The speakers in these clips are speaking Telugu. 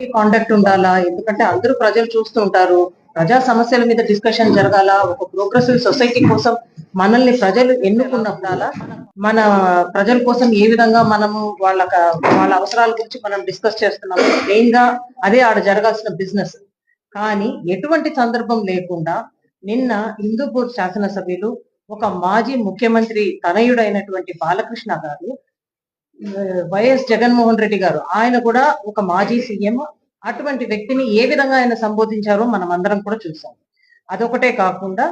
కాంటాక్ట్ ఉండాలా? ఎందుకంటే అందరూ ప్రజలు చూస్తూ ఉంటారు. ప్రజా సమస్యల మీద డిస్కషన్ జరగాల? ఒక ప్రోగ్రెసివ్ సొసైటీ కోసం మనల్ని ప్రజలు ఎన్నుకున్నప్పుడాలా మన ప్రజల కోసం ఏ విధంగా మనము వాళ్ళ వాళ్ళ అవసరాల గురించి మనం డిస్కస్ చేస్తున్నాము మెయిన్గా అదే ఆడ జరగాల్సిన బిజినెస్ కానీ ఎటువంటి సందర్భం లేకుండా నిన్న హిందూపూర్ శాసనసభ్యులు ఒక మాజీ ముఖ్యమంత్రి తనయుడైనటువంటి బాలకృష్ణ గారు వైఎస్ జగన్మోహన్ రెడ్డి గారు ఆయన కూడా ఒక మాజీ సీఎం. అటువంటి వ్యక్తిని ఏ విధంగా ఆయన సంబోధించారో మనం అందరం కూడా చూసాం. అదొకటే కాకుండా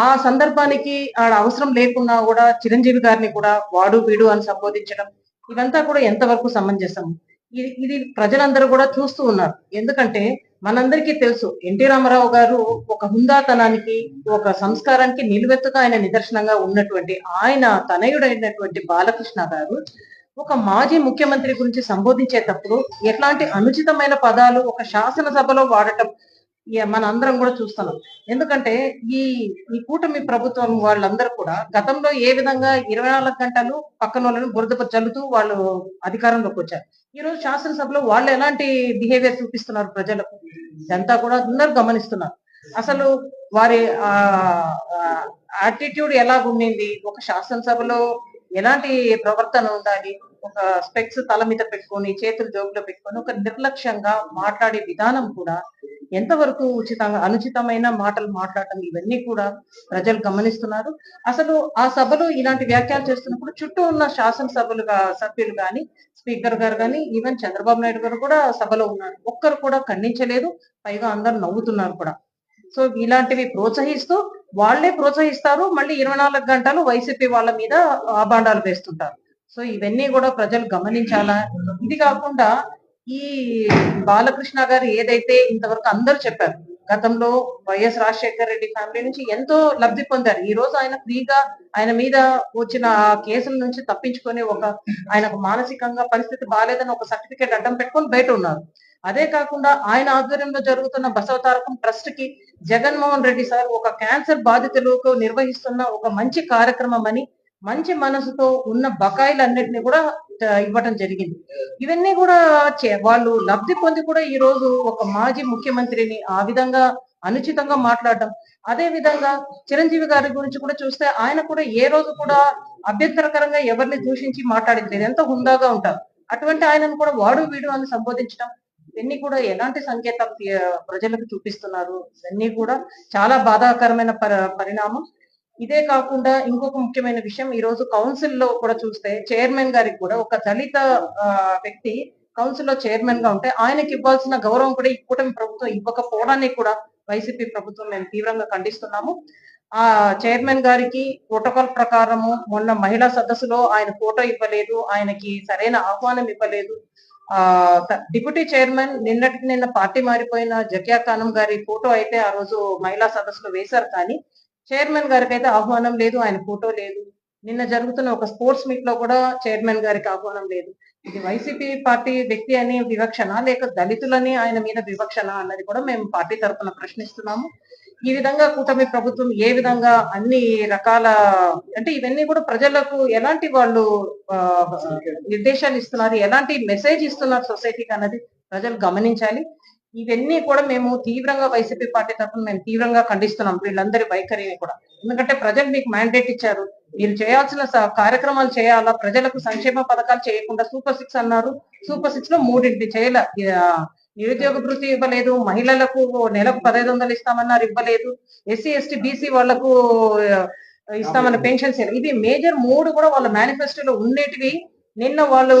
ఆ, సందర్భానికి ఆడ అవసరం లేకున్నా కూడా చిరంజీవి గారిని కూడా వాడు వీడు అని సంబోధించడం ఇదంతా కూడా ఎంతవరకు సమంజసం? ఇది ఇది ప్రజలందరూ కూడా చూస్తూ ఉన్నారు. ఎందుకంటే మనందరికీ తెలుసు. ఎన్టీ రామారావు గారు ఒక హుందాతనానికి ఒక సంస్కారానికి నిలువెత్తుగా ఆయన నిదర్శనంగా ఉన్నటువంటి ఆయన తనయుడైనటువంటి బాలకృష్ణ గారు ఒక మాజీ ముఖ్యమంత్రి గురించి సంబోధించేటప్పుడు ఎట్లాంటి అనుచితమైన పదాలు ఒక శాసనసభలో వాడటం ఇక మన అందరం కూడా చూస్తున్నాం. ఎందుకంటే ఈ ఈ కూటమి ప్రభుత్వం వాళ్ళందరూ కూడా గతంలో ఏ విధంగా ఇరవై నాలుగు గంటలు పక్కన వాళ్ళని బురద చల్లుతూ వాళ్ళు అధికారంలోకి వచ్చారు. ఈ రోజు శాసనసభలో వాళ్ళు ఎలాంటి బిహేవియర్ చూపిస్తున్నారు ప్రజలకు? ఇదంతా కూడా అందరూ గమనిస్తున్నారు. అసలు వారి ఆ యాటిట్యూడ్ ఎలా ఉండింది? ఒక శాసనసభలో ఎలాంటి ప్రవర్తన ఉండాలి? ఒక స్పెక్స్ తల మీద పెట్టుకొని చేతులు జోబులో పెట్టుకొని ఒక నిర్లక్ష్యంగా మాట్లాడే విధానం కూడా ఎంతవరకు ఉచితంగా అనుచితమైన మాటలు మాట్లాడటం ఇవన్నీ కూడా ప్రజలు గమనిస్తున్నారు. అసలు ఆ సభలో ఇలాంటి వ్యాఖ్యలు చేస్తున్నప్పుడు చుట్టూ ఉన్న శాసనసభలు సభ్యులు కానీ స్పీకర్ గారు కానీ ఈవెన్ చంద్రబాబు నాయుడు గారు కూడా సభలో ఉన్నారు. ఒక్కరు కూడా ఖండించలేదు పైగా అందరు నవ్వుతున్నారు కూడా. సో ఇలాంటివి ప్రోత్సహిస్తూ వాళ్ళే ప్రోత్సహిస్తారు మళ్ళీ ఇరవై నాలుగు గంటలు వైసీపీ వాళ్ళ మీద ఆబాండాలు వేస్తుంటారు. సో ఇవన్నీ కూడా ప్రజలు గమనించాలా? ఇది కాకుండా ఈ బాలకృష్ణ గారు ఏదైతే ఇంతవరకు అందరూ చెప్పారు గతంలో వైఎస్ రాజశేఖర రెడ్డి ఫ్యామిలీ నుంచి ఎంతో లబ్ధి పొందారు. ఈ రోజు ఆయన ఫ్రీగా ఆయన మీద వచ్చిన ఆ కేసుల నుంచి తప్పించుకొని ఒక ఆయనకు మానసికంగా పరిస్థితి బాగాలేదని ఒక సర్టిఫికేట్ అడ్డం పెట్టుకొని బయట ఉన్నారు. అదే కాకుండా ఆయన ఆధ్వర్యంలో జరుగుతున్న బసవతారకం ట్రస్ట్కి జగన్మోహన్ రెడ్డి సార్ ఒక క్యాన్సర్ బాధితులకు నిర్వహిస్తున్న ఒక మంచి కార్యక్రమం అని మంచి మనసుతో ఉన్న బకాయిలన్నిటిని కూడా ఇవ్వటం జరిగింది. ఇవన్నీ కూడా చే- వాళ్ళు లబ్ధి పొంది కూడా ఈ రోజు ఒక మాజీ ముఖ్యమంత్రిని ఆ విధంగా అనుచితంగా మాట్లాడటం. అదే విధంగా చిరంజీవి గారి గురించి కూడా చూస్తే ఆయన కూడా ఏ రోజు కూడా అభ్యంతరకరంగా ఎవరిని దూషించి మాట్లాడింది లేదు ఎంతో హుందాగా ఉంటారు. అటువంటి ఆయనను కూడా వాడు వీడు అని సంబోధించడం ఇవన్నీ కూడా ఎలాంటి సంకేతం ప్రజలకు చూపిస్తున్నారు ఇవన్నీ కూడా చాలా బాధాకరమైన పరిణామం. ఇదే కాకుండా ఇంకొక ముఖ్యమైన విషయం ఈ రోజు కౌన్సిల్లో కూడా చూస్తే చైర్మన్ గారికి కూడా ఒక దళిత వ్యక్తి కౌన్సిల్లో చైర్మన్గా ఉంటే ఆయనకి ఇవ్వాల్సిన గౌరవం కూడా ఈ కూటమి ప్రభుత్వం ఇవ్వకపోవడాన్ని కూడా వైసీపీ ప్రభుత్వం మేము తీవ్రంగా ఖండిస్తున్నాము. ఆ చైర్మన్ గారికి ప్రోటోకాల్ ప్రకారము మొన్న మహిళా సదస్సులో ఆయన ఫోటో ఇవ్వలేదు ఆయనకి సరైన ఆహ్వానం ఇవ్వలేదు. ఆ డిప్యూటీ చైర్మన్ నిన్నటికి నిన్న పార్టీ మారిపోయిన జకియా ఖానం గారి ఫోటో అయితే ఆ రోజు మహిళా సదస్సులో వేశారు కానీ చైర్మన్ గారికి అయితే ఆహ్వానం లేదు ఆయన ఫోటో లేదు. నిన్న జరుగుతున్న ఒక స్పోర్ట్స్ మీట్లో కూడా చైర్మన్ గారికి ఆహ్వానం లేదు. ఇది వైసీపీ పార్టీ వ్యక్తి అని వివక్షణ లేక దళితులని ఆయన మీద వివక్షణ అన్నది కూడా మేము పార్టీ తరఫున ప్రశ్నిస్తున్నాము. ఈ విధంగా కూటమి ప్రభుత్వం ఏ విధంగా అన్ని రకాల అంటే ఇవన్నీ కూడా ప్రజలకు ఎలాంటి వాళ్ళు ఆ, నిర్దేశాలు ఇస్తున్నారు ఎలాంటి మెసేజ్ ఇస్తున్నారు సొసైటీకి అన్నది ప్రజలు గమనించాలి. ఇవన్నీ కూడా మేము తీవ్రంగా వైసీపీ పార్టీ తరఫున మేము తీవ్రంగా ఖండిస్తున్నాం వీళ్ళందరి వైఖరిని కూడా. ఎందుకంటే ప్రజలు మీకు మ్యాండేట్ ఇచ్చారు. మీరు చేయాల్సిన కార్యక్రమాలు చేయాలా? ప్రజలకు సంక్షేమ పథకాలు చేయకుండా సూపర్ సిక్స్ అన్నారు. సూపర్ సిక్స్లో మూడింటి చేయాల. నిరుద్యోగ భృతి ఇవ్వలేదు. మహిళలకు నెలకు పదహైదు వందలు ఇస్తామన్నారు ఇవ్వలేదు. ఎస్సీ ఎస్టీ బీసీ వాళ్ళకు ఇస్తామన్న పెన్షన్స్ ఇవి మేజర్ మూడు కూడా వాళ్ళ మేనిఫెస్టోలో ఉండేటివి. నిన్న వాళ్ళు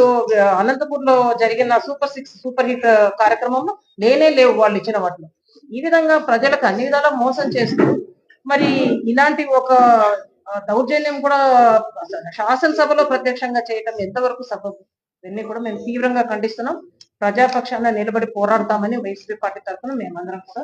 అనంతపూర్లో జరిగిన సూపర్ సిక్స్ సూపర్ హిట్ కార్యక్రమంలో నేనే లేవు వాళ్ళు ఇచ్చిన వాటిలో. ఈ విధంగా ప్రజలకు అన్ని విధాలా మోసం చేస్తూ మరి ఇలాంటి ఒక దౌర్జన్యం కూడా శాసనసభలో ప్రత్యక్షంగా చేయటం ఎంతవరకు సబబు? ఇవన్నీ కూడా మేము తీవ్రంగా ఖండిస్తున్నాం. ప్రజాపక్షాన నిలబడి పోరాడతామని వైసీపీ పార్టీ తరఫున మేమందరం కూడా.